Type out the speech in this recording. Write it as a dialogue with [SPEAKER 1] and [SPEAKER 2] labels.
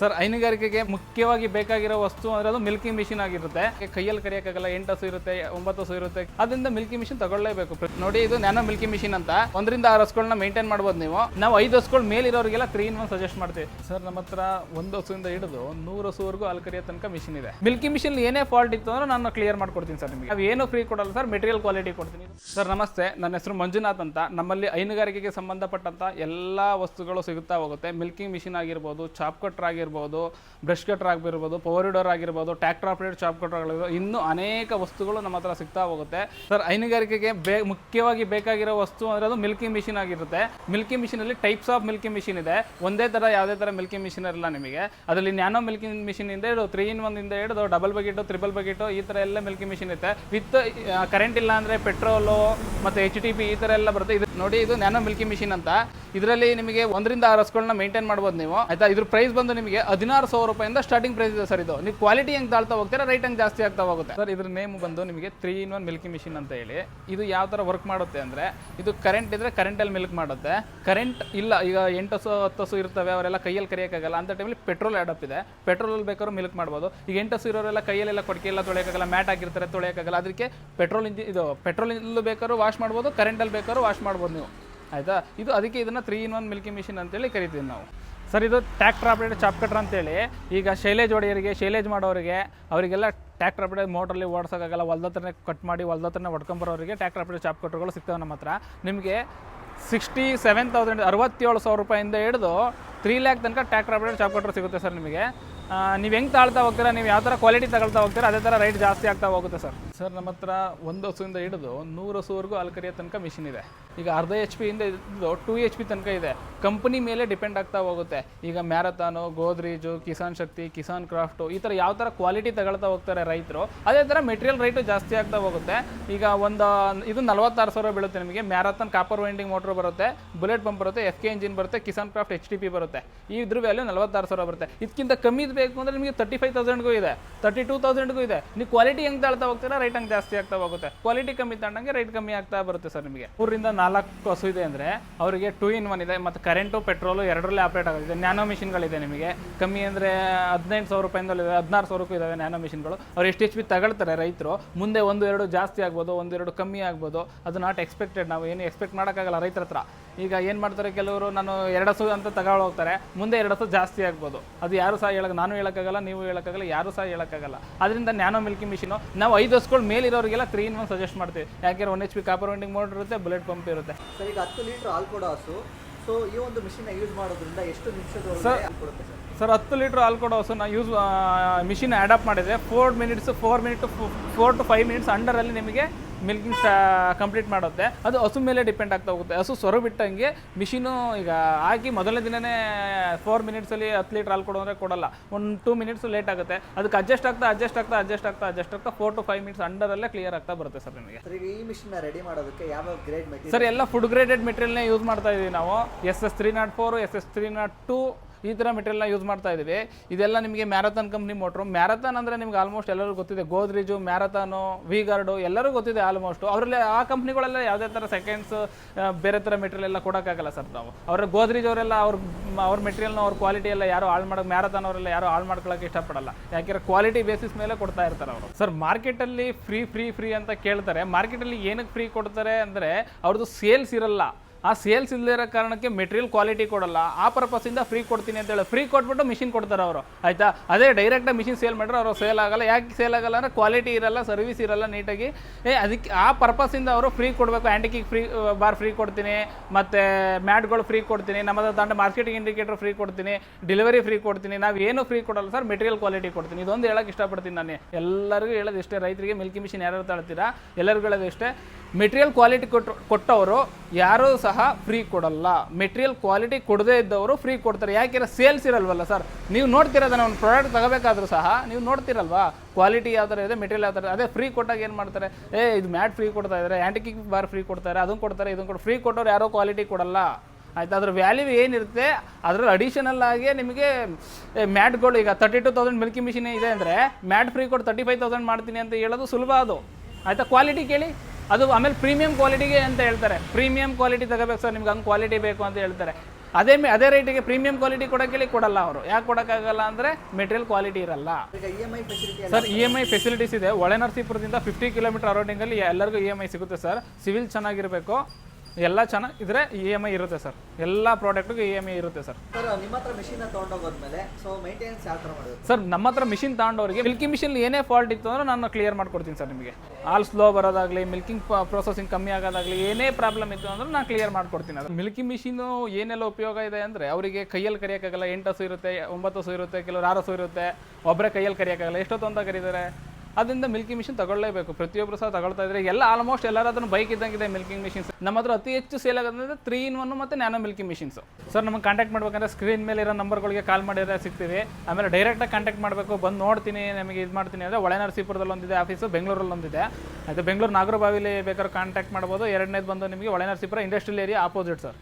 [SPEAKER 1] Sir, ಹೈನುಗಾರಿಕೆಗೆ ಮುಖ್ಯವಾಗಿ ಬೇಕಾಗಿರೋ ವಸ್ತು ಅಂದ್ರೆ ಅದು ಮಿಲ್ಕಿಂಗ್ ಮಿಷಿನ್ ಆಗಿರುತ್ತೆ. ಕೈಯಲ್ಲಿ ಕರಿಯಕ್ಕಾಗಲ್ಲ, ಎಂಟು ಹಸು ಇರುತ್ತೆ, ಒಂಬತ್ತು ಹಸು ಇರುತ್ತೆ. ಅದರಿಂದ ಮಿಲ್ಕಿಂಗ್ ಮಿಷಿನ್ ತಗೊಳ್ಳೇಬೇಕು. ನೋಡಿ, ಇದು ನ್ಯಾನೋ ಮಿಲ್ಕಿಂಗ್ ಮಿಷಿನ್ ಅಂತ. ಒಂದರಿಂದ ಆರು ಹಸುಗಳನ್ನ ಮೇಂಟೈನ್ ಮಾಡ್ಬೋದು ನೀವು. ನಾವು ಐದು ಹಸುಗಳು ಮೇಲಿರೋರಿಗೆಲ್ಲ ತ್ರೀ ಇನ್ ಒನ್ ಸಜೆಸ್ಟ್ ಮಾಡ್ತೀವಿ. ಸರ್, ನಮ್ಮ ಹತ್ರ ಒಂದು ಹಸುವಿಂದ ಹಿಡಿದು ನೂರು ಹಸುವರೆಗೂ ಹಾಲು ಕರಿಯೋ ತನಕ ಮಿಷಿನ್ ಇದೆ. ಮಿಲ್ಕಿಂಗ್ ಮಿಷಿನ್ ಏನೇ ಫಾಲ್ಟ್ ಇತ್ತು ಅಂದ್ರೆ ನಾನು ಕ್ಲಿಯರ್ ಮಾಡ್ಕೊಡ್ತೀನಿ ಸರ್ ನಿಮಗೆ. ನಾವು ಏನು ಫ್ರೀ ಕೊಡಲ್ಲ ಸರ್ ಮೆಟೀರಿಯಲ್ ಕ್ವಾಲಿಟಿ ಕೊಡ್ತೀನಿ. ಸರ್, ನಮಸ್ತೆ. ನನ್ನ ಹೆಸರು ಮಂಜುನಾಥ್ ಅಂತ. ನಮ್ಮಲ್ಲಿ ಹೈನುಗಾರಿಕೆಗೆ ಸಂಬಂಧಪಟ್ಟಂತ ಎಲ್ಲ ವಸ್ತುಗಳು ಸಿಗುತ್ತಾ ಹೋಗುತ್ತೆ. ಮಿಲ್ಕಿಂಗ್ ಮಿಷಿನ್ ಆಗಿರ್ಬೋದು ಚಾಪ್ ಕಟ್ರ್ ಆಗಿರ್ಬೋದು ಬ್ರಷ್ ಕಟರ್ ಆಗಿರ್ಬೋದು ಪವರ್ ವಿಡರ್ ಆಗಿರ್ಬೋದು ಟ್ಯಾಕ್ಟರ್ ಆಪರೇಟ್ ಚಾಪ್ ಕಟ್ರ್ ಆಗಿರ್ಬೋದು, ಇನ್ನೂ ಅನೇಕ ವಸ್ತುಗಳು ನಮ್ಮ ಹತ್ರ ಸಿಗ್ತಾ ಹೋಗುತ್ತೆ. ಸರ್ ಹೈನುಗಾರಿಕೆಗೆ ಬೇ, ಮುಖ್ಯವಾಗಿ ಬೇಕಾಗಿರೋ ವಸ್ತು ಅಂದರೆ ಅದು ಮಿಲ್ಕಿಂಗ್ ಮಿಷಿನ್ ಆಗಿರುತ್ತೆ. ಮಿಲ್ಕಿಂಗ್ ಮಿಷಿನಲ್ಲಿ ಟೈಪ್ಸ್ ಆಫ್ ಮಿಲ್ಕಿಂಗ್ ಮಿಷಿನ್ ಇದೆ. ಒಂದೇ ತರ, ಯಾವುದೇ ತರ ಮಿಲ್ಕಿಂಗ್ ಮಿಷಿನ್ ಇರಲ್ಲ ನಿಮಗೆ. ಅದರಲ್ಲಿ ನ್ಯಾನೋ ಮಿಲ್ಕಿಂಗ್ ಮಿಷಿನ್ ಇಂದ ಹಿಡಿದು ತ್ರೀ ಇನ್ ಒನ್ ಇಂದ ಹಿಡಿದು ಡಬಲ್ ಬಕೆಟು ತ್ರಿಬಲ್ ಬಕೆಟು ಈ ತರ ಎಲ್ಲ ಮಿಲ್ಕಿಂಗ್ ಮಿಷಿನ್ ಇರುತ್ತೆ. ವಿತ್ ಕರೆಂಟ್ ಇಲ್ಲ ಅಂದರೆ ಪೆಟ್ರೋಲು ಮತ್ತೆ ಎಚ್ ಟಿ ಪಿ ಈ ತರ ಎಲ್ಲ ಬರುತ್ತೆ. ಇದು ನೋಡಿ, ಇದು ನ್ಯಾನೋ ಮಿಲ್ಕಿಂಗ್ ಮಿಷಿನ್ ಅಂತ. ಇದರಲ್ಲಿ ನಿಮಗೆ ಒಂದರಿಂದ ಆರು ಹಸುಗಳನ್ನ ಮೇಂಟೈನ್ ಮಾಡ್ಬೋದು ನೀವು. ಆಯ್ತಾ? ಇದ್ರ ಪ್ರೈಸ್ ಬಂದು ನಿಮಗೆ ಹದಿನಾರು ಸಾವಿರ ರೂಪಾಯಿಂದ ಸ್ಟಾರ್ಟಿಂಗ್ ಪ್ರೈಸ್ ಇದೆ ಸರ್ ಇದು. ನೀವು ಕ್ವಾಲಿಟಿ ಹೆಂಗ್ ತಾಳ್ತಾ ಹೋಗ್ತೀರಾ ರೈಟ್ ಹಂಗೆ ಜಾಸ್ತಿ ಆಗ್ತಾ ಹೋಗುತ್ತೆ? ಸರ್, ಇದ್ರ ನೇಮ್ ಬಂದು ನಿಮಗೆ three in one milking machine ಅಂತ ಹೇಳಿ, ಇದು ಯಾವ ಥರ ವರ್ಕ್ ಮಾಡುತ್ತೆ ಅಂದರೆ, ಇದು ಕರೆಂಟ್ ಇದ್ರೆ ಕರೆಂಟಲ್ಲಿ ಮಿಲ್ಕ್ ಮಾಡುತ್ತೆ. ಕರೆಂಟ್ ಇಲ್ಲ, ಈಗ ಎಂಟು ಹಸು, ಹತ್ತು ಹಸು ಇರ್ತವೆ, ಅವರೆಲ್ಲ ಕೈಯಲ್ಲಿ ಕರಿಯೋಕ್ಕಾಗಲ್ಲ. ಅಂತ ಟೈಮಲ್ಲಿ ಪೆಟ್ರೋಲ್ ಅಡಪ್ ಇದೆ. ಪೆಟ್ರೋಲಲ್ಲಿ ಬೇಕಾದ್ರೂ ಮಿಲ್ಕ್ ಮಾಡ್ಬೋದು. ಈಗ ಎಂಟು ಹಸು ಇರೋರೆಲ್ಲ ಕೈಯಲ್ಲೆಲ್ಲ ಕೊಡಕೆ ಎಲ್ಲ ತೊಳೆಯೋಕ್ಕಾಗಲ್ಲ ಮ್ಯಾಟ್ ಆಗಿರ್ತಾರೆ ತೊಳೆಯೋಕ್ಕಾಗಲ್ಲ. ಅದಕ್ಕೆ ಪೆಟ್ರೋಲ್ ಇಂಜಿ ಇದು ಪೆಟ್ರೋಲ್ ಬೇಕಾದ್ರೂ ವಾಶ್ ಮಾಡ್ಬೋದು ಕರೆಂಟಲ್ಲಿ ಬೇಕಾದ್ರೂ ವಾಶ್ ಮಾಡ್ಬೋದು ನೀವು. ಆಯಿತಾ? ಇದು ಅದಕ್ಕೆ ಇದನ್ನು three in one milky machine ಅಂತೇಳಿ ಕರಿತೀವಿ ನಾವು. ಸರ್, ಇದು ಟ್ಯಾಕ್ಟರ್ ಆಪ್ರೇಟರ್ ಚಾಪ್ ಕಟ್ರ್ ಅಂತೇಳಿ. ಈಗ ಶೈಲೇಜ್ ಹೊಡೆಯೋರಿಗೆ ಶೈಲೇಜ್ ಮಾಡೋರಿಗೆ, ಅವರಿಗೆಲ್ಲ ಟ್ಯಾಕ್ಟರ್ ಆಪ್ರೇಟರ್ ಮೋಟ್ರಲ್ಲಿ ಓಡಿಸೋಕ್ಕಾಗಲ್ಲ. ಹೊಲ್ದತ್ರನೇ ಕಟ್ ಮಾಡಿ ಹೊಲ್ದತ್ರನೇ ಹೊಡ್ಕೊಂಬರೋರಿಗೆ ಟ್ಯಾಕ್ಟರ್ ಆಪ್ರೇಟರ್ ಚಾಪ್ ಕಟ್ರುಗಳು ಸಿಗ್ತವೆ ನಮ್ಮ ಹತ್ರ. ನಿಮಗೆ ಸಿಕ್ಸ್ಟಿ ಸೆವೆನ್ ತೌಸಂಡ್ ಅರವತ್ತೇಳು ಸಾವಿರ ರೂಪಾಯಿಂದ ಹಿಡಿದು ತ್ರೀ ಲ್ಯಾಕ್ ತನಕ ಟ್ಯಾಕ್ಟರ್ ಆಪ್ರೇಟರ್ ಚಾಪ್ ಕಟ್ರ್ ಸಿಗುತ್ತೆ ಸರ್ ನಿಮಗೆ. ನೀವು ಹೆಂಗೆ ತಾಳ್ತಾ ಹೋಗ್ತೀರಾ? ನೀವು ಯಾವ ಥರ ಕ್ವಾಲಿಟಿ ತಗೊಳ್ತಾ ಹೋಗ್ತೀರಾ? ಅದೇ ಥರ ರೈಟ್ ಜಾಸ್ತಿ ಆಗ್ತಾ ಹೋಗುತ್ತೆ ಸರ್. ಸರ್, ನಮ್ಮ ಹತ್ರ ಒಂದು ಹಸುವಿಂದ ಹಿಡಿದು ನೂರು ಹಸುವರೆಗೂ ಹಾಲು ತನಕ ಮಿಷಿನ್ ಇದೆ. ಈಗ ಅರ್ಧ ಎಚ್ ಪಿಯಿಂದ ಇದ್ದು ಟೂ ಎಚ್ ಪಿ ತನಕ ಇದೆ. ಕಂಪನಿ ಮೇಲೆ ಡಿಪೆಂಡ್ ಆಗ್ತಾ ಹೋಗುತ್ತೆ. ಈಗ ಮ್ಯಾರಥಾನು ಗೋದ್ರೇಜು ಕಿಸಾನ್ ಶಕ್ತಿ ಕಿಸಾನ್ ಕ್ರಾಫ್ಟು ಈ ಥರ ಯಾವ ಥರ ಕ್ವಾಲಿಟಿ ತಗೊಳ್ತಾ ಹೋಗ್ತಾರೆ ರೈತರು, ಅದೇ ಥರ ಮೆಟೀರಿಯಲ್ ರೇಟು ಜಾಸ್ತಿ ಆಗ್ತಾ ಹೋಗುತ್ತೆ. ಈಗ ಒಂದು, ಇದು ನಲವತ್ತಾರು ಸಾವಿರ ಬೀಳುತ್ತೆ ನಿಮಗೆ. ಮ್ಯಾರಥಾನ್ ಕಾಪರ್ ವೈಂಡಿಂಗ್ ಮೋಟ್ರ್ ಬರುತ್ತೆ ಬುಲೆಟ್ ಪಂಪ್ ಬರುತ್ತೆ ಎಫ್ ಕೆ ಇಂಜಿನ್ ಬರುತ್ತೆ Kisan Kraft H D P ಬರುತ್ತೆ. ಈ ಇದ್ರ ವ್ಯಾಲ್ಯೂ ನಲವತ್ತಾರು ಸಾವಿರ ಬರುತ್ತೆ. ಇದಕ್ಕಿಂತ ಕಮ್ಮಿ ಬೇಕು ಅಂದರೆ ನಿಮಗೆ ತರ್ಟಿ ಫೈವ್ ತೌಸಂಡ್ಗೂ ಇದೆ. ತರ್ಟಿ ಟೂ ತೌಸಂಡ್ಗೂ ಇದೆ. ನೀವು ಕ್ವಾಲಿಟಿ ಹೆಂಗೆ ತಾಳ್ತಾ ಹೋಗ್ತೀರಾ? ರೈಟ್ ಜಾಸ್ತಿ ಆಗ್ತಾ ಹೋಗುತ್ತೆ. ಕ್ವಾಲಿಟಿ ಕಮ್ಮಿ ತಗೊಂಡಂಗೆ ರೇಟ್ ಕಮ್ಮಿ ಆಗ್ತಾ ಬರುತ್ತೆ ಸರ್ ನಿಮಗೆ. ಊರಿಂದ ನಾಲ್ಕು ಹಸು ಇದೆ ಅಂದರೆ ಅವರಿಗೆ ಟೂ ಇನ್ ಒನ್ ಇದೆ, ಮತ್ತು ಕರೆಂಟು ಪೆಟ್ರೋಲು ಎರಡರಲ್ಲೇ ಆಪ್ರೇಟ್ ಆಗುತ್ತೆ ನ್ಯಾನೋ ಮಿಷಿನ್ಗಳಿದೆ ನಿಮಗೆ. ಕಮ್ಮಿ ಅಂದರೆ ಹದಿನೆಂಟು ಸಾವಿರ ರೂಪಾಯಿಂದಲೂ ಇದೆ, ಹದಿನಾರು ರೂಪಾಯಿ ಇದಾವೆ ನ್ಯಾನೋ ಮಿಷಿನ್ಗಳು ಅವ್ರು ಎಷ್ಟು ಎಚ್ ಪಿ ತಗೊಳ್ತಾರೆ ರೈತರು, ಮುಂದೆ ಒಂದು ಎರಡು ಜಾಸ್ತಿ ಆಗ್ಬೋದು ಒಂದೆರಡು ಕಮ್ಮಿ ಆಗ್ಬೋದು. ಅದು ನಾಟ್ ಎಕ್ಸ್ಪೆಕ್ಟೆಡ್ ನಾವು ಏನು ಎಕ್ಸ್ಪೆಕ್ಟ್ ಮಾಡೋಕ್ಕಾಗಲ್ಲ ರೈತರ ಹತ್ರ. ಈಗ ಏನು ಮಾಡ್ತಾರೆ ಕೆಲವರು ನಾನು ಎರಡು ಹಸು ಅಂತ ತಗೊಳ್ಳೋ ಹೋಗ್ತಾರೆ. ಮುಂದೆ ಎರಡು ಹಸು ಜಾಸ್ತಿ ಆಗ್ಬೋದು. ಅದು ಯಾರು ಸಹ ಹೇಳಕ್ಕೆ ನಾನು ಹೇಳೋಕ್ಕಾಗಲ್ಲ ನೀವು ಹೇಳೋಕ್ಕಾಗಲ್ಲ ಯಾರು ಸಹ ಹೇಳೋಕ್ಕಾಗಲ್ಲ. ಅದರಿಂದ ನ್ಯಾನೋ ಮಿಲ್ಕಿ ಮಿಷಿನು ನಾವು ಐದು ಹಸುಗಳು ಮೇಲಿರೋರಿಗೆಲ್ಲ ತ್ರೀ ಇನ್ ಒನ್ ಸಜೆಸ್ಟ್ ಮಾಡ್ತೀವಿ. ಯಾಕೆಂದ್ರೆ one H P copper winding motor ಇರುತ್ತೆ ಬುಲೆಟ್ ಪಂಪ್ ಇರುತ್ತೆ.
[SPEAKER 2] ಸರ್ ಈಗ ಹತ್ತು ಲೀಟರ್ ಹಾಲು ಕೊಡೋ ಹಸು. ಸೊ ಈ ಒಂದು ಮಿಷಿನ್ ಯೂಸ್ ಮಾಡೋದ್ರಿಂದ ಎಷ್ಟು ನಿಮಿಷದವರೆಗೆ ಹಾಲು ಕೊಡುತ್ತೆ ಸರ್?
[SPEAKER 1] ಸರ್ ಹತ್ತು ಲೀಟ್ರ್ ಹಾಲು ಕೊಡೋ ಹಸು ನಾವು ಯೂಸ್ ಮಿಷಿನ್ ಅಡಾಪ್ಟ್ ಮಾಡಿದರೆ four minutes four minute four to five minutes ಅಂಡರಲ್ಲಿ ನಿಮಗೆ ಮಿಲ್ಕಿಂಗ್ ಕಂಪ್ಲೀಟ್ ಮಾಡುತ್ತೆ. ಅದು ಹಸು ಮೇಲೆ ಡಿಪೆಂಡ್ ಆಗ್ತಾ ಹೋಗುತ್ತೆ. ಹಸು ಸೊರ ಬಿಟ್ಟಂಗೆ ಮಿಷಿನು ಈಗ ಹಾಕಿ ಮೊದಲನೇ ದಿನನೇ ಫೋರ್ ಮಿನಿಟ್ಸಲ್ಲಿ ಹತ್ತು ಲೀಟ್ರ್ ಹಾಲು ಕೊಡೋದ್ರೆ ಕೊಡಲ್ಲ. ಒಂದು ಟೂ ಮಿನಿಟ್ಸ್ ಲೇಟ್ ಆಗುತ್ತೆ. ಅದಕ್ಕೆ ಅಡ್ಜಸ್ಟ್ ಆಗ್ತಾ ಅಡ್ಜಸ್ಟ್ ಆಗ್ತಾ ಅಡ್ಜಸ್ಟ್ ಆಗ್ತಾ ಅಡ್ಜಸ್ಟ್ ಆಗ್ತಾ ಫೋರ್ ಟು ಫೈವ್ ಮಿನಿಟ್ಸ್ ಅಂಡರಲ್ಲೇ ಕ್ಲಿಯರ್ ಆಗ್ತಾ ಬರುತ್ತೆ ಸರ್ ನಿಮಗೆ.
[SPEAKER 2] ಸರ್ ಈ ಮಿಷಿನ್ ರೆಡಿ ಮಾಡೋದಕ್ಕೆ ಯಾವ ಗ್ರೇಡ್ ಮೆಟೀರಿಯಲ್
[SPEAKER 1] ಸರ್ ಎಲ್ಲ ಫುಡ್ ಗ್ರೇಡೆಡ್ ಮೆಟೀರಿಯಲ್ನೇ ಯೂಸ್ ಮಾಡ್ತಾ ಇದ್ದೀವಿ ನಾವು. S S three nought four S S three nought two ಈ ಥರ ಮೆಟೀರಿಯಲ್ನ ಯೂಸ್ ಮಾಡ್ತಾ ಇದ್ದೀವಿ. ಇದೆಲ್ಲ ನಿಮಗೆ ಮ್ಯಾರಥಾನ್ ಕಂಪ್ನಿ ಮೋಟ್ರು ಮ್ಯಾರಥಾನ್ ಅಂದರೆ ನಿಮ್ಗೆ ಆಲ್ಮೋಸ್ಟ್ ಎಲ್ಲರಿಗೂ ಗೊತ್ತಿದೆ. ಗೋದ್ರೇಜು ಮ್ಯಾರಥಾನು ವಿ ಗಾರ್ಡು ಎಲ್ಲರಿಗೂ ಗೊತ್ತಿದೆ ಆಲ್ಮೋಸ್ಟು ಅವರಲ್ಲಿ ಆ ಕಂಪ್ನಿಗಳೆಲ್ಲ ಯಾವುದೇ ಥರ ಸೆಕೆಂಡ್ಸ್ ಬೇರೆ ಥರ ಮೆಟೀರಿಯಲ್ ಎಲ್ಲ ಕೊಡೋಕ್ಕಾಗಲ್ಲ ಸರ್ ನಾವು. ಅವರ ಗೋದ್ರೇಜ್ ಅವರೆಲ್ಲ ಅವ್ರ ಅವ್ರ ಮೆಟೀರಿಯಲ್ನ ಅವ್ರ ಕ್ವಾಲಿಟಿ ಎಲ್ಲ ಯಾರು ಹಾಳು ಮಾಡೋಕೆ ಮ್ಯಾರಥಾನ್ ಅವರೆಲ್ಲ ಯಾರು ಹಾಳು ಮಾಡ್ಕೊಳ್ಳೋಕೆ ಇಷ್ಟಪಡಲ್ಲ. ಯಾಕೆಂದರೆ ಕ್ವಾಲಿಟಿ ಬೇಸಿಸ್ ಮೇಲೆ ಕೊಡ್ತಾ ಇರ್ತಾರೆ ಅವರು. ಸರ್ ಮಾರ್ಕೆಟಲ್ಲಿ ಫ್ರೀ ಫ್ರೀ ಫ್ರೀ ಅಂತ ಕೇಳ್ತಾರೆ. ಮಾರ್ಕೆಟಲ್ಲಿ ಏನಕ್ಕೆ ಫ್ರೀ ಕೊಡ್ತಾರೆ ಅಂದರೆ ಅವ್ರದ್ದು ಸೇಲ್ಸ್ ಇರಲ್ಲ. ಆ ಸೇಲ್ಸ್ ಇಲ್ಲದೇ ಇರೋ ಕಾರಣಕ್ಕೆ ಮೆಟೀರಿಯಲ್ ಕ್ವಾಲಿಟಿ ಕೊಡಲ್ಲ. ಆ ಪರ್ಪಸಿಂದ ಫ್ರೀ ಕೊಡ್ತೀನಿ ಅಂತ ಹೇಳಿ ಫ್ರೀ ಕೊಟ್ಬಿಟ್ಟು ಮಿಷಿನ್ ಕೊಡ್ತಾರೆ ಅವರು. ಆಯಿತಾ? ಅದೇ ಡೈರೆಕ್ಟಾಗಿ ಮಿಷಿನ್ ಸೇಲ್ ಮಾಡಿದ್ರೆ ಅವರು ಸೇಲ್ ಆಗಲ್ಲ. ಯಾಕೆ ಸೇಲ್ ಆಗಲ್ಲ ಅಂದರೆ ಕ್ವಾಲಿಟಿ ಇರಲ್ಲ ಸರ್ವಿಸ್ ಇರಲ್ಲ ನೀಟಾಗಿ ಏ, ಅದಕ್ಕೆ ಆ ಪರ್ಪಸಿಂದ ಅವರು ಫ್ರೀ ಕೊಡಬೇಕು. ಆ್ಯಂಟಿಕಿಗೆ ಫ್ರೀ ಬಾರ್ ಫ್ರೀ ಕೊಡ್ತೀನಿ. ಮತ್ತು ಮ್ಯಾಟ್ಗಳು ಫ್ರೀ ಕೊಡ್ತೀನಿ. ನಮ್ಮದು ತಂಡ ಮಾರ್ಕೆಟಿಂಗ್ ಇಂಡಿಕೇಟರ್ ಫ್ರೀ ಕೊಡ್ತೀನಿ. ಡೆಲಿವರಿ ಫ್ರೀ ಕೊಡ್ತೀನಿ. ನಾವು ಏನು ಫ್ರೀ ಕೊಡಲ್ಲ ಸರ್ ಮೆಟೀರಿಯಲ್ ಕ್ವಾಲಿಟಿ ಕೊಡ್ತೀನಿ. ಇದೊಂದು ಹೇಳಕ್ಕೆ ಇಷ್ಟಪಡ್ತೀನಿ ನಾನು. ಎಲ್ಲರಿಗೂ ಹೇಳೋದು ಇಷ್ಟೇ ರೈತರಿಗೆ ಮಿಲ್ಕಿ ಮಿಷಿನ್ ಯಾರು ತಳ್ತೀರಾ? ಎಲ್ಲರಿಗೂ ಹೇಳೋದು ಇಷ್ಟೇ ಮೆಟೀರಿಯಲ್ ಕ್ವಾಲಿಟಿ ಕೊಟ್ಟು ಕೊಟ್ಟವರು ಯಾರೂ ಸಹ ಫ್ರೀ ಕೊಡಲ್ಲ. ಮೆಟೀರಿಯಲ್ ಕ್ವಾಲಿಟಿ ಕೊಡದೇ ಇದ್ದವರು ಫ್ರೀ ಕೊಡ್ತಾರೆ. ಯಾಕೆಂದ್ರೆ ಸೇಲ್ಸ್ ಇರಲ್ವಲ್ಲ ಸರ್ ನೀವು ನೋಡ್ತಿರೋದನ್ನ ಒಂದು ಪ್ರಾಡಕ್ಟ್ ತಗೋಬೇಕಾದ್ರೂ ಸಹ ನೀವು ನೋಡ್ತಿರಲ್ವಾ? ಕ್ವಾಲಿಟಿ ಯಾವ ಥರ ಇದೆ ಮೆಟೀರಿಯಲ್ ಯಾವ ಥರ ಅದೇ ಫ್ರೀ ಕೊಟ್ಟಾಗ ಏನು ಮಾಡ್ತಾರೆ? ಏ, ಇದು ಮ್ಯಾಟ್ ಫ್ರೀ ಕೊಡ್ತಾ ಇದ್ದಾರೆ ಆ್ಯಂಟಿಕಿಕ್ ಬಾರ್ ಫ್ರೀ ಕೊಡ್ತಾರೆ ಅದನ್ನು ಕೊಡ್ತಾರೆ ಇದನ್ನು ಕೊಡ್ತಾರೆ. ಫ್ರೀ ಕೊಟ್ಟವ್ರು ಯಾರೋ ಕ್ವಾಲಿಟಿ ಕೊಡಲ್ಲ. ಆಯ್ತು? ಅದ್ರ ವ್ಯಾಲ್ಯೂ ಏನಿರುತ್ತೆ? ಅದರಲ್ಲಿ ಅಡಿಷನಲ್ ಆಗಿ ನಿಮಗೆ ಮ್ಯಾಟ್ಗಳು ಈಗ thirty two thousand milky machine ಇದೆ ಅಂದರೆ ಮ್ಯಾಟ್ ಫ್ರೀ ಕೊಟ್ಟು ತರ್ಟಿ ಫೈವ್ ತೌಸಂಡ್ ಮಾಡ್ತೀನಿ ಅಂತ ಹೇಳೋದು ಸುಲಭ ಅದು. ಆಯಿತಾ? ಕ್ವಾಲಿಟಿ ಕೇಳಿ. ಅದು ಆಮೇಲೆ ಪ್ರೀಮಿಯಂ ಕ್ವಾಲಿಟಿಗೆ ಅಂತ ಹೇಳ್ತಾರೆ. ಪ್ರೀಮಿಯಂ ಕ್ವಾಲಿಟಿ ತಗೋಬೇಕು ಸರ್ ನಿಮ್ಗೆ ಹಂಗೆ ಕ್ವಾಲಿಟಿ ಬೇಕು ಅಂತ ಹೇಳ್ತಾರೆ. ಅದೇ ಮೇ ಅದೇ ರೇಟಿಗೆ ಪ್ರೀಮಿಯಂ ಕ್ವಾಲಿಟಿ ಕೊಡೋಕೆ ಕೊಡಲ್ಲ ಅವರು. ಯಾಕೆ ಕೊಡೋಕ್ಕಾಗಲ್ಲ ಅಂದರೆ ಮೆಟೀರಿಯಲ್ ಕ್ವಾಲಿಟಿ ಇರಲ್ಲ. Sir E M I facilities ಇದೆ. ಒಳನರಸೀಪುರದಿಂದ ಫಿಫ್ಟಿ ಕಿಲೋಮೀಟರ್ ಅರೌಂಡಿಂಗಲ್ಲಿ ಎಲ್ಲರಿಗೂ ಇ ಎಂ ಐ ಸಿಗುತ್ತೆ ಸರ್ ಸಿವಿಲ್ ಚೆನ್ನಾಗಿರಬೇಕು. ಎಲ್ಲ ಚೆನ್ನಾಗಿ ಇದ್ರೆ ಇ ಎಂ ಐ ಇರುತ್ತೆ ಸರ್. ಎಲ್ಲ ಪ್ರಾಡಕ್ಟ್ಗೂ ಇ ಎಂ ಐ ಇರುತ್ತೆ ಸರ್.
[SPEAKER 2] ಸರ್ ನಿಮ್ಮ ಹತ್ರ ಮಿಷಿನ್ ತೊಗೊಂಡೋಗೋದ್ಮೇಲೆ ಸೊ ಮೇಂಟೆನೆನ್ಸ್ ಯಾವ ಥರ ಮಾಡಬೇಕು?
[SPEAKER 1] ಸರ್ ನಮ್ಮ ಹತ್ರ ಮಿಷಿನ್ ತಗೊಂಡವ್ರಿಗೆ ಮಿಲ್ಕಿಂಗ್ ಮಿಷಿನ್ ಏನೇ ಫಾಲ್ಟ್ ಇತ್ತು ಅಂದ್ರೆ ನಾನು ಕ್ಲಿಯರ್ ಮಾಡ್ಕೊಡ್ತೀನಿ ಸರ್ ನಿಮಗೆ. ಆಲ್ ಸ್ಲೋ ಬರೋದಾಗಲಿ ಮಿಲ್ಕಿಂಗ್ ಪ್ರೊಸೆಸಿಂಗ್ ಕಮ್ಮಿ ಆಗೋದಾಗಲಿ ಏನೇ ಪ್ರಾಬ್ಲಮ್ ಇತ್ತು ಅಂದ್ರೆ ನಾನು ಕ್ಲಿಯರ್ ಮಾಡ್ಕೊಡ್ತೀನಿ ಅದು ಮಿಲ್ಕಿ ಮಿಷಿನು ಏನೆಲ್ಲ ಉಪಯೋಗ ಇದೆ ಅಂದರೆ ಅವರಿಗೆ ಕೈಯಲ್ಲಿ ಕರಿಯೋಕ್ಕಾಗಲ್ಲ ಎಂಟು ಹಸು ಇರುತ್ತೆ ಒಂಬತ್ತು ಹಸು ಇರುತ್ತೆ ಕೆಲವರು ಆರು ಹಸು ಇರುತ್ತೆ ಒಬ್ಬರೇ ಕೈಯಲ್ಲಿ ಕರಿಯೋಕ್ಕಾಗಲ್ಲ ಎಷ್ಟೊತ್ತು ಅಂತ ಕರೀತಾರೆ ಅದರಿಂದ ಮಿಲ್ಕಿಂಗ್ ಮಿಷಿನ್ ತಗೊಳ್ಳೇಬೇಕು. ಪ್ರತಿಯೊಬ್ಬರು ಸಹ ತಗೊಳ್ತಾ ಇದ್ರೆ ಎಲ್ಲ ಆಲ್ಮೋಸ್ಟ್ ಎಲ್ಲರ ಬೈಕ್ ಇದ್ದಂಗಿದೆ ಮಿಲ್ಕಿಂಗ್ ಮಿಷಿನ್ಸ್ ನಮ್ಮ ಹತ್ರ ಅತಿ ಹೆಚ್ಚು ಸೇಲ್ ಆಗೋದಂದ್ರೆ ತ್ರೀ ಇನ್ ಒನ್ ಮತ್ತು ನ್ಯಾನೋ ಮಿಲ್ಕಿಂಗ್ ಮಿಷಿನ್ಸ್ ಸರ್ ನಮಗೆ ಕಾಂಟ್ಯಾಕ್ಟ್ ಮಾಡ್ಬೇಕಂದ್ರೆ ಸ್ಕ್ರೀನ್ ಮೇಲೆ ಇರೋ ನಂಬರ್ಗಳಿಗೆ ಕಾಲ್ ಮಾಡಿದ್ರೆ ಸಿಗ್ತೀವಿ. ಆಮೇಲೆ ಡೈರೆಕ್ಟಾಗಿ ಕಾಂಟ್ಯಾಕ್ಟ್ ಮಾಡಬೇಕು. ಬಂದು ನೋಡ್ತೀನಿ, ನಮಗೆ ಇದು ಮಾಡ್ತೀನಿ. ಅಂದರೆ ಒಳೆ ನರಸೀಪುರದಲ್ಲಿ ಒಂದಿದೆ ಆಫೀಸು ಬೆಂಗಳೂರಲ್ಲಿ ಒಂದಿದೆ. ಅದು ಬೆಂಗಳೂರು ನಾಗರಬಾವಿಲಿ ಬೇಕಾದ್ರೆ ಕಾಂಟ್ಯಾಕ್ಟ್ ಮಾಡ್ಬೋದು. ಎರಡನೇದು ಬಂದು ನಿಮಗೆ Hole Narasipura industrial area opposite sir